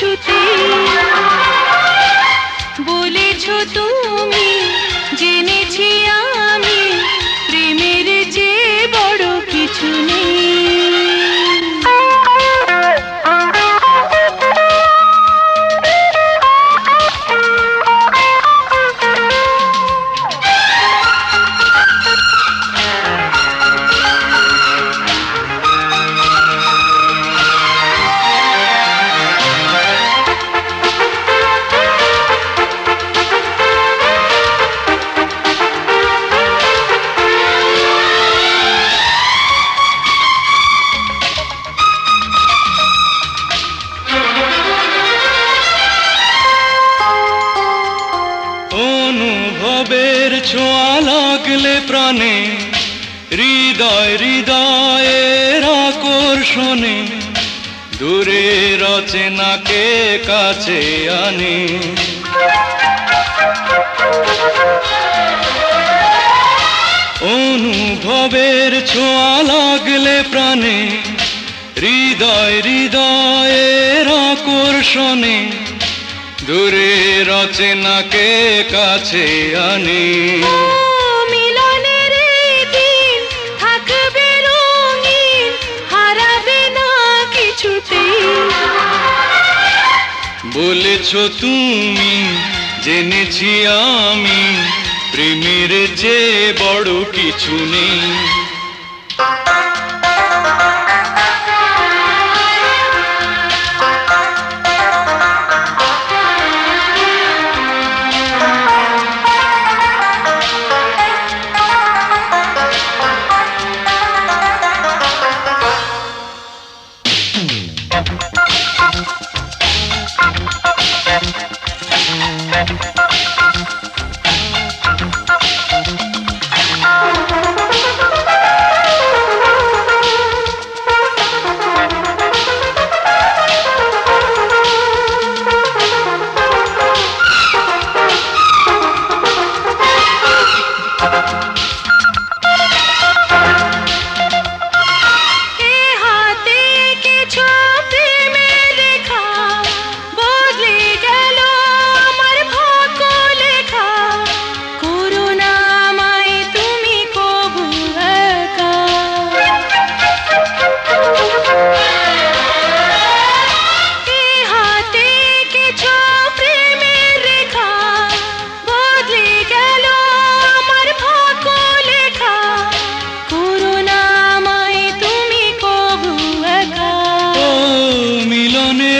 কিছুতেই বলেছ তুমি। লাগলে প্রাণে, হৃদয় হৃদয়ের আকর্ষণে, দূরে রচনাকে কাছে আনে। অনুভবের ছোঁয়া লাগলে প্রাণে, হৃদয় হৃদয়ের আকর্ষণে, দূরে রচনাকে কাছে আনে। বলেছ তুমি জেনেছি আমি প্রেমের যে বড় কিছু নেই।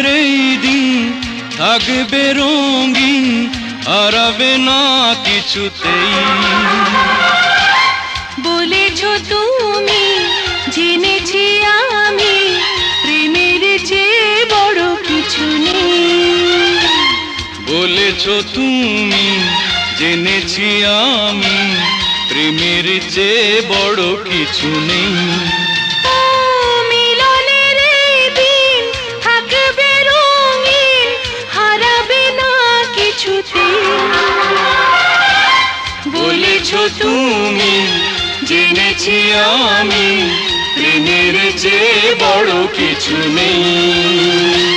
মিলনের এই দিন থাকবে রঙিন হারাবে না কিছুতেই। বলেছ তুমি জেনেছি আমি প্রেমের যে বড় কিছু নেই। বলেছ তুমি জেনেছি আমি প্রেমের যে বড় কিছু নেই। বলেছ তুমি জেনেছি আমি প্রেমের চেয়ে বড় কিছু নেই।